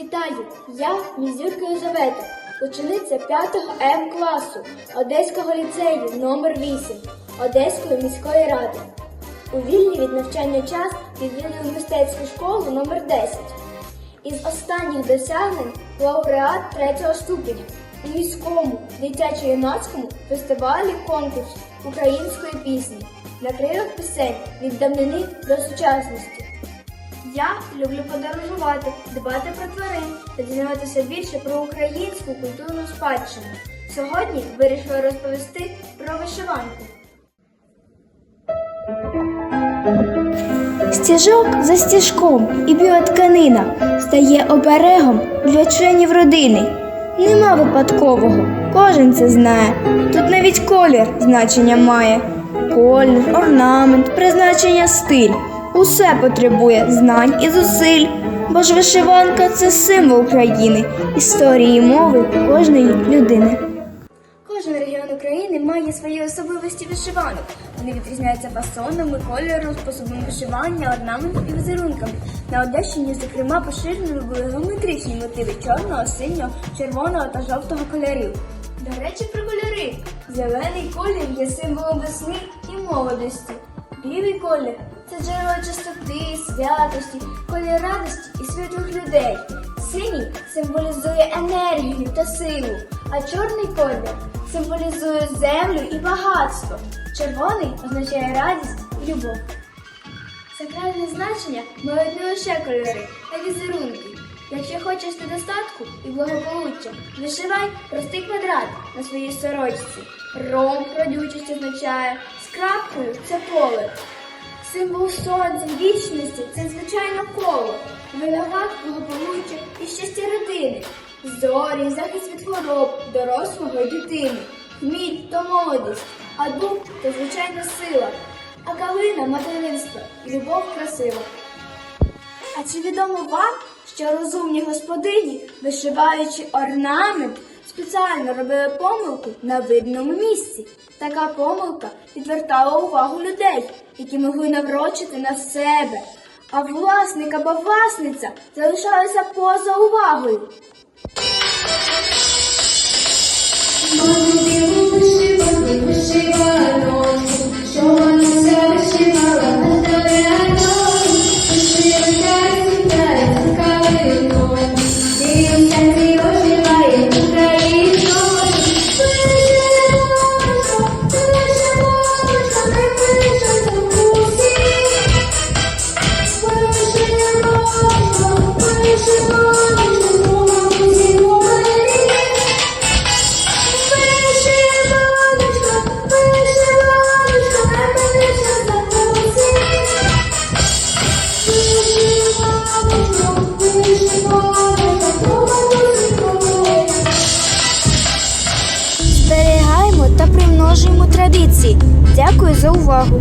Вітаю! Я Мізюрка Єлизавета, учениця 5 М класу Одеського ліцею номер 8 Одеської міської ради. У вільний від навчання час відвідую мистецьку школу номер 10 Із останніх досягнень лауреат 3 ступеня у міському дитячо-юнацькому фестивалі конкурсу української пісні на крилах пісень від давнини до сучасності. Я люблю подорожувати, дбати про тварин та дізнаватися більше про українську культурну спадщину. Сьогодні вирішила розповісти про вишиванку. Стіжок за стіжком і біотканина стає оберегом для членів родини. Нема випадкового, кожен це знає. Тут навіть колір значення має. Колір, орнамент, призначення, стиль. Усе потребує знань і зусиль. Бо ж вишиванка це символ країни, історії мови кожної людини. Кожен регіон України має свої особливості вишиванок. Вони відрізняються фасонами, кольором, способом вишивання, орнаментом і візерунками. На Одещині, зокрема, поширеними були геометричні мотиви чорного, синього, червоного та жовтого кольорів. До речі, про кольори. Зелений колір є символом весни і молодості. Білий колір це джерело чистоти, святості, колір радості і світлих людей. Синій символізує енергію та силу, а чорний колір символізує землю і багатство. Червоний означає радість і любов. Сакральне значення мають не лише кольори, а візерунки. Якщо хочеш ти достатку і благополуччя, вишивай простий квадрат на своїй сорочці. Ром родючість означає, з крапкою це поле. Символ сонця, вічності це звичайно коло. Виноград благополуччя і щастя родини. Зорі, захист від хвороб, дорослого і дитини. Хміль то молодість, а дуб то звичайна сила. А калина материнство любов красива. А чи відомо вам, що розумні господині, вишиваючи орнамент, спеціально робили помилку на видному місці? Така помилка відвертала увагу людей, які могли наврочити на себе. А власник або власниця залишалися поза увагою. Дякую за увагу.